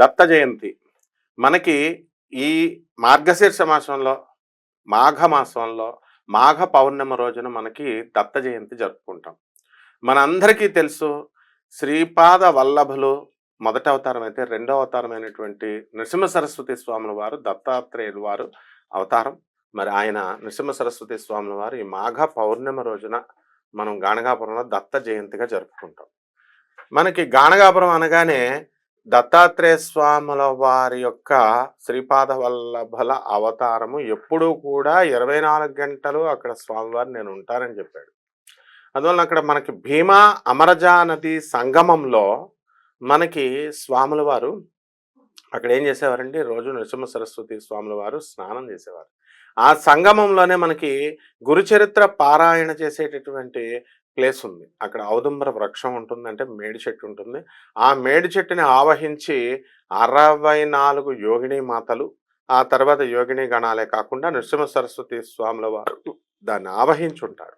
దత్త జయంతి. మనకి ఈ మార్గశీర్ష మాసంలో మాఘ మాసంలో మాఘ పౌర్ణమి రోజున మనకి దత్త జయంతి జరుపుకుంటాం. మనందరికీ తెలుసు శ్రీపాద వల్లభులు మొదటి అవతారం అయితే రెండో అవతారమైనటువంటి నృసింహ సరస్వతి స్వాముల వారు దత్తాత్రేయులు వారు అవతారం. మరి ఆయన నృసింహ సరస్వతి స్వాముల వారు ఈ మాఘ పౌర్ణమి రోజున మనం గాణగాపురంలో దత్త జయంతిగా జరుపుకుంటాం. మనకి గాణగాపురం అనగానే దత్తాత్రేయ స్వాముల వారి యొక్క శ్రీపాద వల్లభల అవతారము ఎప్పుడూ కూడా ఇరవై నాలుగు గంటలు అక్కడ స్వామివారు నేను ఉంటానని చెప్పాడు. అందువల్ల అక్కడ మనకి భీమా అమరజా నది సంగమంలో మనకి స్వాముల వారు అక్కడ ఏం చేసేవారండి? రోజు నృసింహ సరస్వతి స్వాముల వారు స్నానం చేసేవారు. ఆ సంగమంలోనే మనకి గురుచరిత్ర పారాయణ చేసేటటువంటి ప్లేస్ ఉంది. అక్కడ ఔదుంబర వృక్షం ఉంటుంది అంటే మేడి చెట్టు ఉంటుంది. ఆ మేడి చెట్టుని ఆవహించి అరవై నాలుగు యోగిని మాతలు ఆ తర్వాత యోగిని గణాలే కాకుండా నృసింహ సరస్వతి స్వాముల వారు దాన్ని ఆవహించుంటారు.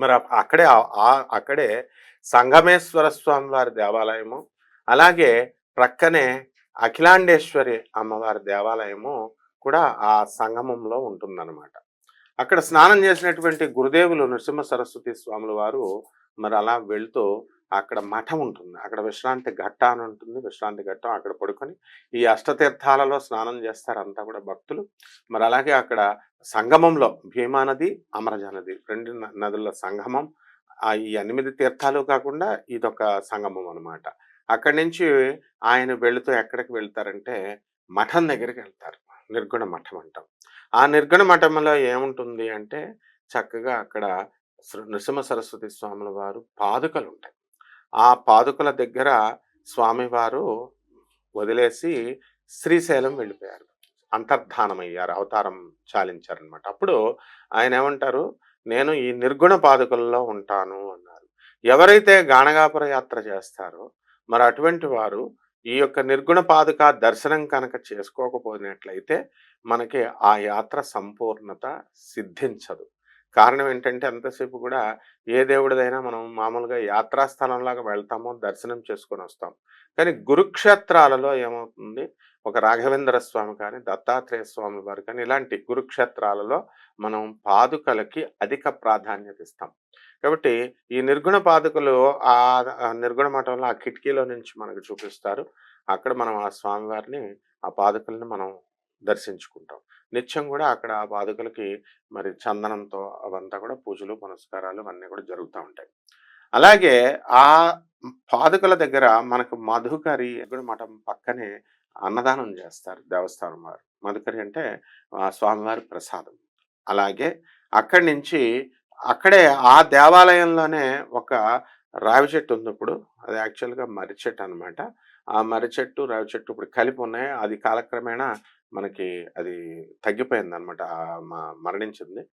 మరి అక్కడే ఆ- అక్కడే సంగమేశ్వర స్వామి వారి దేవాలయము అలాగే ప్రక్కనే అఖిలాండేశ్వరి అమ్మవారి దేవాలయము కూడా ఆ సంగమంలో ఉంటుందన్నమాట. అక్కడ స్నానం చేసినటువంటి గురుదేవులు నృసింహ సరస్వతి స్వాముల వారు మరి అలా వెళ్తూ అక్కడ మఠం ఉంటుంది. అక్కడ విశ్రాంతి ఘట్ట అని ఉంటుంది. విశ్రాంతి ఘట్టం అక్కడ పడుకొని ఈ అష్టతీర్థాలలో స్నానం చేస్తారు అంతా కూడా భక్తులు. మరి అలాగే అక్కడ సంగమంలో భీమా నది అమరజ నది రెండు న- నదుల సంగమం ఆ ఈ ఎనిమిది తీర్థాలు కాకుండా ఇదొక సంగమం అన్నమాట. అక్కడి నుంచి ఆయన వెళుతూ ఎక్కడికి వెళ్తారంటే మఠం దగ్గరికి వెళ్తారు. నిర్గుణ మఠం అంటాం. ఆ నిర్గుణ మఠంలో ఏముంటుంది అంటే చక్కగా అక్కడ నృసింహ సరస్వతి స్వాముల వారు పాదుకలు ఉంటాయి ఆ పాదుకల దగ్గర స్వామివారు వదిలేసి శ్రీశైలం వెళ్ళిపోయారు. అంతర్ధానమయ్యారు అవతారం చాలించారనమాట అప్పుడు ఆయన ఏమంటారు నేను ఈ నిర్గుణ పాదుకల్లో ఉంటాను అన్నారు. ఎవరైతే గాణగాపుర యాత్ర చేస్తారో మరి అటువంటి వారు ఈ యొక్క నిర్గుణ పాదుక దర్శనం కనుక చేసుకోకపోయినట్లయితే మనకి ఆ యాత్ర సంపూర్ణత సిద్ధించదు. కారణం ఏంటంటే అంతసేపు కూడా ఏ దేవుడిదైనా మనం మామూలుగా యాత్రా స్థలంలాగా వెళ్తామో దర్శనం చేసుకొని వస్తాం. కానీ గురుక్షేత్రాలలో ఏమవుతుంది? ఒక రాఘవేంద్ర స్వామి కానీ దత్తాత్రేయ స్వామి వారు కానీ ఇలాంటి గురుక్షేత్రాలలో మనం పాదుకలకి అధిక ప్రాధాన్యత ఇస్తాం. కాబట్టి ఈ నిర్గుణ పాదుకలు ఆ నిర్గుణ మఠంలో ఆ కిటికీలో నుంచి మనకు చూపిస్తారు. అక్కడ మనం ఆ స్వామివారిని ఆ పాదుకల్ని మనం దర్శించుకుంటాం. నిత్యం కూడా అక్కడ ఆ పాదుకలకి మరి చందనంతో అవంతా కూడా పూజలు పునస్కారాలు అవన్నీ కూడా జరుగుతూ ఉంటాయి. అలాగే ఆ పాదుకల దగ్గర మనకు మధుకరి నిర్గుణ మఠం పక్కనే అన్నదానం చేస్తారు దేవస్థానం వారు. మధుకరి అంటే ఆ స్వామివారి ప్రసాదం. అలాగే అక్కడి నుంచి అక్కడే ఆ దేవాలయంలోనే ఒక రావి చెట్టు ఉంది ఇప్పుడు. అది యాక్చువల్గా మర్రి చెట్టు అనమాట ఆ మర్రి చెట్టు రావి చెట్టు ఇప్పుడు కలిపి ఉన్నాయి. అది కాలక్రమేణా మనకి అది తగ్గిపోయింది అనమాట మరణించింది.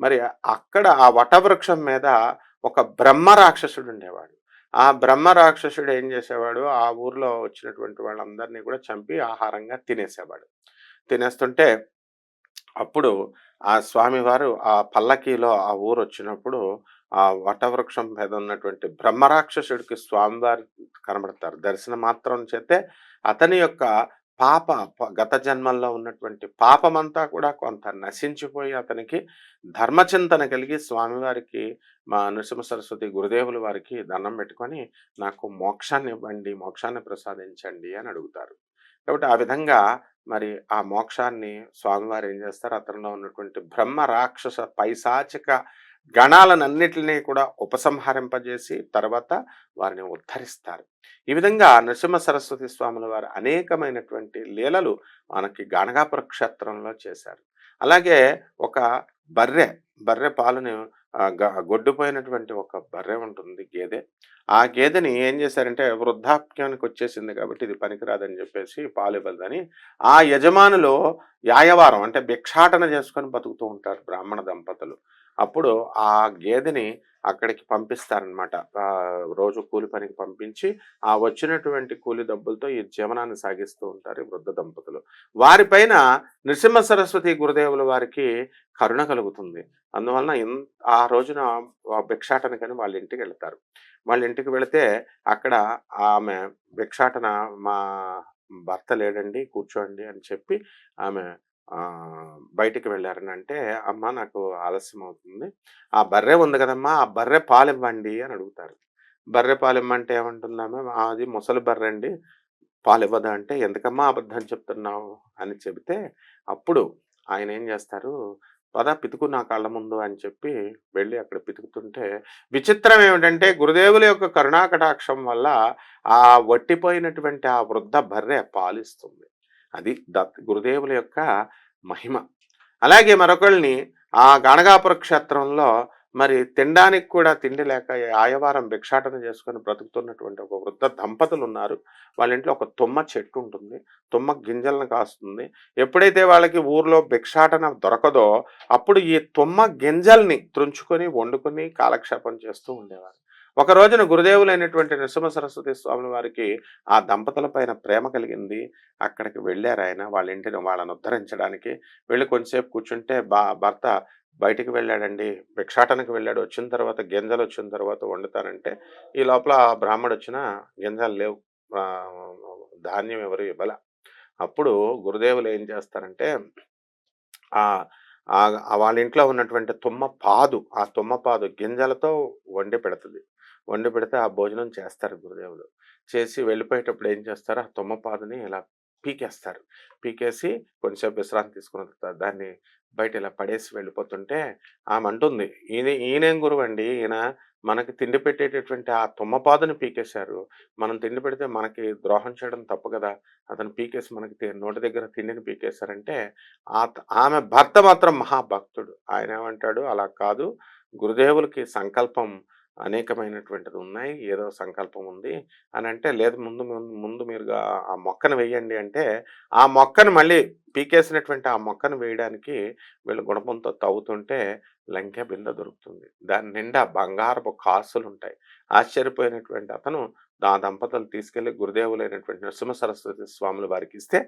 మరి అక్కడ ఆ వటవృక్షం మీద ఒక బ్రహ్మ రాక్షసుడు ఉండేవాడు. ఆ బ్రహ్మ రాక్షసుడు ఏం చేసేవాడు? ఆ ఊర్లో వచ్చినటువంటి వాళ్ళందరినీ కూడా చంపి ఆహారంగా తినేసేవాడు. తినేస్తుంటే అప్పుడు ఆ స్వామివారు ఆ పల్లకీలో ఆ ఊరు వచ్చినప్పుడు ఆ వటవృక్షం మీద ఉన్నటువంటి బ్రహ్మరాక్షసుడికి స్వామివారు కనబడతారు. దర్శనం మాత్రం చేతే అతని యొక్క పాప గత జన్మల్లో ఉన్నటువంటి పాపమంతా కూడా కొంత నశించిపోయి అతనికి ధర్మచింతన కలిగి స్వామివారికి మా నృసింహ సరస్వతి గురుదేవుల వారికి దండం పెట్టుకొని నాకు మోక్షాన్ని ఇవ్వండి మోక్షాన్ని ప్రసాదించండి అని అడుగుతారు. కాబట్టి ఆ విధంగా మరి ఆ మోక్షాన్ని స్వామివారు ఏం చేస్తారు? అతనిలో ఉన్నటువంటి బ్రహ్మ రాక్షస పైశాచిక గణాలనన్నిటినీ కూడా ఉపసంహరింపజేసి తర్వాత వారిని ఉద్ధరిస్తారు. ఈ విధంగా నరసింహ సరస్వతి స్వాముల వారు అనేకమైనటువంటి లీలలు మనకి గాణగాపుర క్షేత్రంలో చేశారు. అలాగే ఒక బర్రె బర్రె పాలుని గొడ్డుపోయినటువంటి ఒక బర్రె ఉంటుంది గేదె. ఆ గేదెని ఏం చేశారంటే వృద్ధాప్యానికి వచ్చేసింది కాబట్టి ఇది పనికిరాదని చెప్పేసి పాలు ఇవ్వదని ఆ యజమానులు యాయవారం అంటే భిక్షాటన చేసుకొని బతుకుతూ ఉంటారు బ్రాహ్మణ దంపతులు. అప్పుడు ఆ గేదెని అక్కడికి పంపిస్తారనమాట. రోజు కూలి పనికి పంపించి ఆ వచ్చినటువంటి కూలి డబ్బులతో ఈ జీవనాన్ని సాగిస్తూ ఉంటారు ఈ వృద్ధ దంపతులు. వారిపైన నృసింహ సరస్వతి గురుదేవుల వారికి కరుణ కలుగుతుంది. అందువలన ఇన్- ఆ రోజున ఆ భిక్షాటనకని వాళ్ళ ఇంటికి వెళ్తారు. వాళ్ళ ఇంటికి వెళితే అక్కడ ఆమె భిక్షాటన మా భర్త లేడండి కూర్చోండి అని చెప్పి ఆమె బయటికి వెళ్ళారని అంటే అమ్మ నాకు ఆలస్యం అవుతుంది. ఆ బర్రె ఉంది కదమ్మా ఆ బర్రె పాలు ఇవ్వండి అని అడుగుతారు. బర్రె పాలు ఇవ్వమంటే ఏమంటుందామె అది ముసలి బర్రె అండి పాలు ఇవ్వదా అంటే ఎందుకమ్మా అబద్ధం చెప్తున్నావు? అని చెబితే అప్పుడు ఆయన ఏం చేస్తారు పద పితుకు నా కళ్ళ ముందు అని చెప్పి వెళ్ళి అక్కడ పితుకుతుంటే విచిత్రం ఏమిటంటే గురుదేవుల యొక్క కరుణాకటాక్షం వల్ల ఆ వట్టిపోయినటువంటి ఆ వృద్ధ బర్రె పాలిస్తుంది. అది దత్ గురుదేవుల యొక్క మహిమ. అలాగే మరొకళ్ళని ఆ గణగాపుర క్షేత్రంలో మరి తినడానికి కూడా తిండి లేక ఆయవారం భిక్షాటన చేసుకొని బ్రతుకుతున్నటువంటి ఒక వృద్ధ దంపతులు ఉన్నారు వాళ్ళ ఇంట్లో ఒక తుమ్మ చెట్టు ఉంటుంది. తుమ్మ గింజలను కాస్తుంది. ఎప్పుడైతే వాళ్ళకి ఊర్లో భిక్షాటన దొరకదో అప్పుడు ఈ తుమ్మ గింజల్ని త్రుంచుకొని వండుకొని కాలక్షేపం చేస్తూ ఉండేవారు. ఒక రోజున గురుదేవులైనటువంటి నృసింహ సరస్వతి స్వామి వారికి ఆ దంపతుల పైన ప్రేమ కలిగింది. అక్కడికి వెళ్ళారు ఆయన వాళ్ళ ఇంటిని వాళ్ళని ఉద్ధరించడానికి. వెళ్ళి కొంచెంసేపు కూర్చుంటే బా భర్త బయటికి వెళ్ళాడండి. భిక్షాటనకు వెళ్ళాడు. వచ్చిన తర్వాత గింజలు వచ్చిన తర్వాత వండుతానంటే ఈ లోపల బ్రాహ్మడు వచ్చిన గింజలు లేవు. ధాన్యం ఎవరు ఇవ్వల. అప్పుడు గురుదేవులు ఏం చేస్తారంటే ఆ వాళ్ళ ఇంట్లో ఉన్నటువంటి తుమ్మ పాదు ఆ తుమ్మ పాదు గింజలతో వండి పెడుతుంది. వండి పెడితే ఆ భోజనం చేస్తారు గురుదేవులు. చేసి వెళ్ళిపోయేటప్పుడు ఏం చేస్తారు? ఆ తుమ్మపాదని ఇలా పీకేస్తారు. పీకేసి కొంచెంసేపు విశ్రాంతి తీసుకున్న తర్వాత దాన్ని బయట ఇలా పడేసి వెళ్ళిపోతుంటే ఆమె అంటుంది ఈయన ఈయనేం గురువు అండి? ఈయన మనకి తిండి పెట్టేటటువంటి ఆ తుమ్మపాదుని పీకేశారు. మనం తిండి పెడితే మనకి ద్రోహం చేయడం తప్పు కదా. అతను పీకేసి మనకి నోటి దగ్గర తిండిని పీకేశారంటే ఆ ఆమె భర్త మాత్రం మహాభక్తుడు. ఆయన ఏమంటాడు? అలా కాదు. గురుదేవులకి సంకల్పం అనేకమైనటువంటిది ఉన్నాయి. ఏదో సంకల్పం ఉంది అని అంటే లేదు ముందు ముందు- మీరు మీరుగా ఆ మొక్కను వేయండి అంటే ఆ మొక్కను మళ్ళీ పీకేసినటువంటి ఆ మొక్కను వేయడానికి వీళ్ళు గుణపంతో తవ్వుతుంటే లంకె బింద దొరుకుతుంది. దాని నిండా బంగారపు కాసులు ఉంటాయి ఆశ్చర్యపోయినటువంటి అతను ఆ దంపతులు తీసుకెళ్ళి గురుదేవులైనటువంటి నరసింహ సరస్వతి స్వాములు వారికి ఇస్తే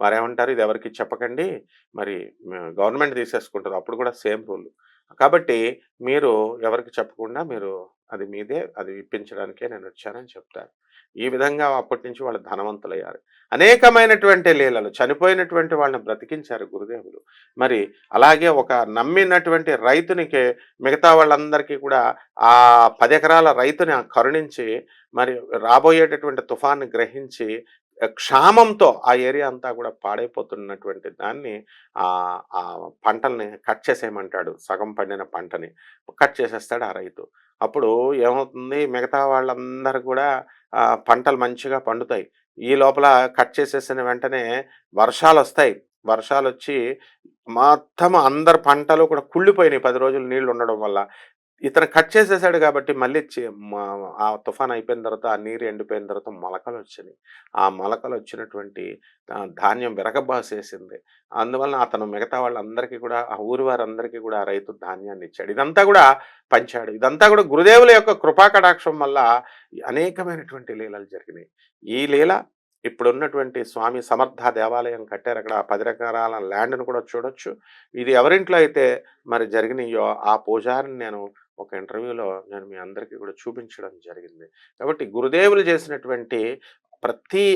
వారు ఏమంటారు ఇది ఎవరికి చెప్పకండి? మరి గవర్నమెంట్ తీసేసుకుంటారు అప్పుడు కూడా సేమ్ రూల్. కాబట్టి మీరు ఎవరికి చెప్పకుండా మీరు అది మీదే అది ఇప్పించడానికే నేను వచ్చానని చెప్తారు. ఈ విధంగా అప్పటి నుంచి వాళ్ళు ధనవంతులయ్యారు. అనేకమైనటువంటి లీలలు చనిపోయినటువంటి వాళ్ళని బ్రతికించారు గురుదేవులు. మరి అలాగే ఒక నమ్మినటువంటి రైతునికి మిగతా వాళ్ళందరికీ కూడా ఆ పది ఎకరాల రైతుని కరుణించి మరి రాబోయేటటువంటి తుఫాన్ని గ్రహించి క్షామంతో ఆ ఏరియా అంతా కూడా పాడైపోతున్నటువంటి దాన్ని ఆ పంటల్ని కట్ చేసేయమంటాడు. సగం పండిన పంటని కట్ చేసేస్తాడు ఆ రైతు. అప్పుడు ఏమవుతుంది? మిగతా వాళ్ళందరూ కూడా పంటలు మంచిగా పండుతాయి. ఈ లోపల కట్ చేసేసిన వెంటనే వర్షాలు వస్తాయి వర్షాలు వచ్చి మొత్తం అందరు పంటలు కూడా కుళ్ళిపోయినాయి. పది రోజులు నీళ్ళు ఉండడం వల్ల. ఇతను కట్ చేసేసాడు కాబట్టి మళ్ళీ ఆ తుఫాన్ అయిపోయిన తర్వాత ఆ నీరు ఎండిపోయిన తర్వాత మొలకలు వచ్చినాయి. ఆ మొలకలు వచ్చినటువంటి ధాన్యం విరగబాసేసింది. అందువలన అతను మిగతా వాళ్ళందరికీ కూడా ఆ ఊరి వారందరికీ కూడా ఆ రైతు ధాన్యాన్ని ఇచ్చాడు. ఇదంతా కూడా పంచాడు. ఇదంతా కూడా గురుదేవుల యొక్క కృపా కటాక్షం వల్ల అనేకమైనటువంటి లీలలు జరిగినాయి. ఈ లీల ఇప్పుడున్నటువంటి స్వామి సమర్థ దేవాలయం కట్టారు. అక్కడ పది రకాల ల్యాండ్ను కూడా చూడొచ్చు. ఇది ఎవరింట్లో అయితే మరి జరిగినాయో ఆ పూజారిని నేను ఒక ఇంటర్వ్యూలో నేను మీ అందరికీ కూడా చూపించడం జరిగింది. కాబట్టి గురుదేవులు చేసినటువంటి ప్రతి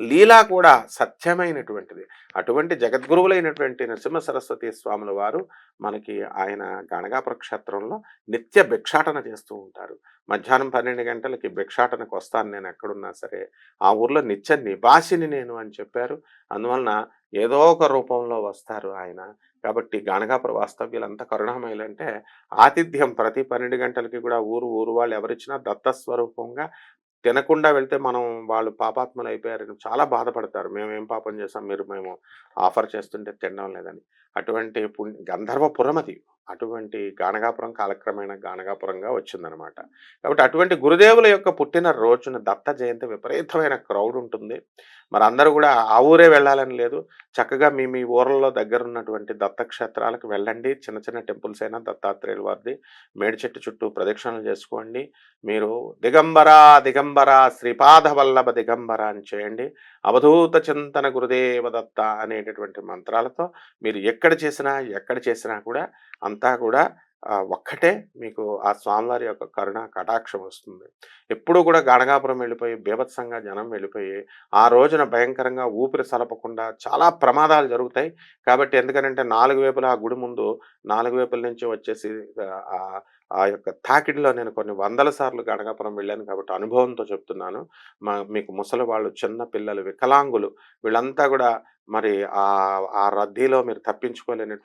లీలా కూడా సత్యమైనటువంటిది. అటువంటి జగద్గురువులైనటువంటి నరసింహ సరస్వతి స్వాముల వారు మనకి ఆయన గణగా ప్రక్షేత్రంలో నిత్య భిక్షాటన చేస్తూ ఉంటారు. మధ్యాహ్నం పన్నెండు గంటలకి భిక్షాటనకు వస్తాను నేను ఎక్కడున్నా సరే ఆ ఊర్లో నిత్య నివాసిని నేను అని చెప్పారు. అందువలన ఏదో ఒక రూపంలో వస్తారు ఆయన. కాబట్టి గానగాపుర వాస్తవ్యులంతా కరుణామయులంటే ఆతిథ్యం ప్రతి పన్నెండు గంటలకి కూడా ఊరు ఊరు వాళ్ళు ఎవరిచ్చినా దత్తస్వరూపంగా తినకుండా వెళ్తే మనం వాళ్ళు పాపాత్మలు అయిపోయారని చాలా బాధపడతారు. మేము ఏం పాపం చేసాం మీరు మేము ఆఫర్ చేస్తుంటే తినడం లేదని. అటువంటి పుణ్య గంధర్వపురం అది అటువంటి గానగాపురం కాలక్రమేణ గానగాపురంగా వచ్చిందనమాట. కాబట్టి అటువంటి గురుదేవుల యొక్క పుట్టిన రోజున దత్త జయంతి విపరీతమైన క్రౌడ్ ఉంటుంది. మరి అందరూ కూడా ఆ ఊరే వెళ్ళాలని లేదు. చక్కగా మీ మీ ఊర్లలో దగ్గర ఉన్నటువంటి దత్తక్షేత్రాలకు వెళ్ళండి. చిన్న చిన్న టెంపుల్స్ అయినా దత్తాత్రేయుల వారిది. మేడి చెట్టు చుట్టూ ప్రదక్షిణలు చేసుకోండి. మీరు దిగంబర దిగంబర శ్రీపాద వల్లభ దిగంబర అని చేయండి. అవధూత చింతన గురుదేవ దత్త అనేటటువంటి మంత్రాలతో మీరు ఎక్కడ చేసినా ఎక్కడ చేసినా కూడా అంతా కూడా ఒక్కటే మీకు ఆ స్వామివారి యొక్క కరుణ కటాక్షం వస్తుంది. ఎప్పుడు కూడా గణగాపురం వెళ్ళిపోయి బీభత్సంగా జనం వెళ్ళిపోయి ఆ రోజున భయంకరంగా ఊపిరి సలపకుండా చాలా ప్రమాదాలు జరుగుతాయి. కాబట్టి ఎందుకనంటే నాలుగు వైపులా ఆ గుడి ముందు నాలుగు వైపుల నుంచి వచ్చేసి ఆ యొక్క తాకిడిలో నేను కొన్ని వందల సార్లు గణగాపురం వెళ్ళాను కాబట్టి అనుభవంతో చెప్తున్నాను. మా మీకు ముసలి వాళ్ళు చిన్న పిల్లలు వికలాంగులు వీళ్ళంతా కూడా మరి ఆ రద్దీలో మీరు తప్పించుకోలేనటువంటి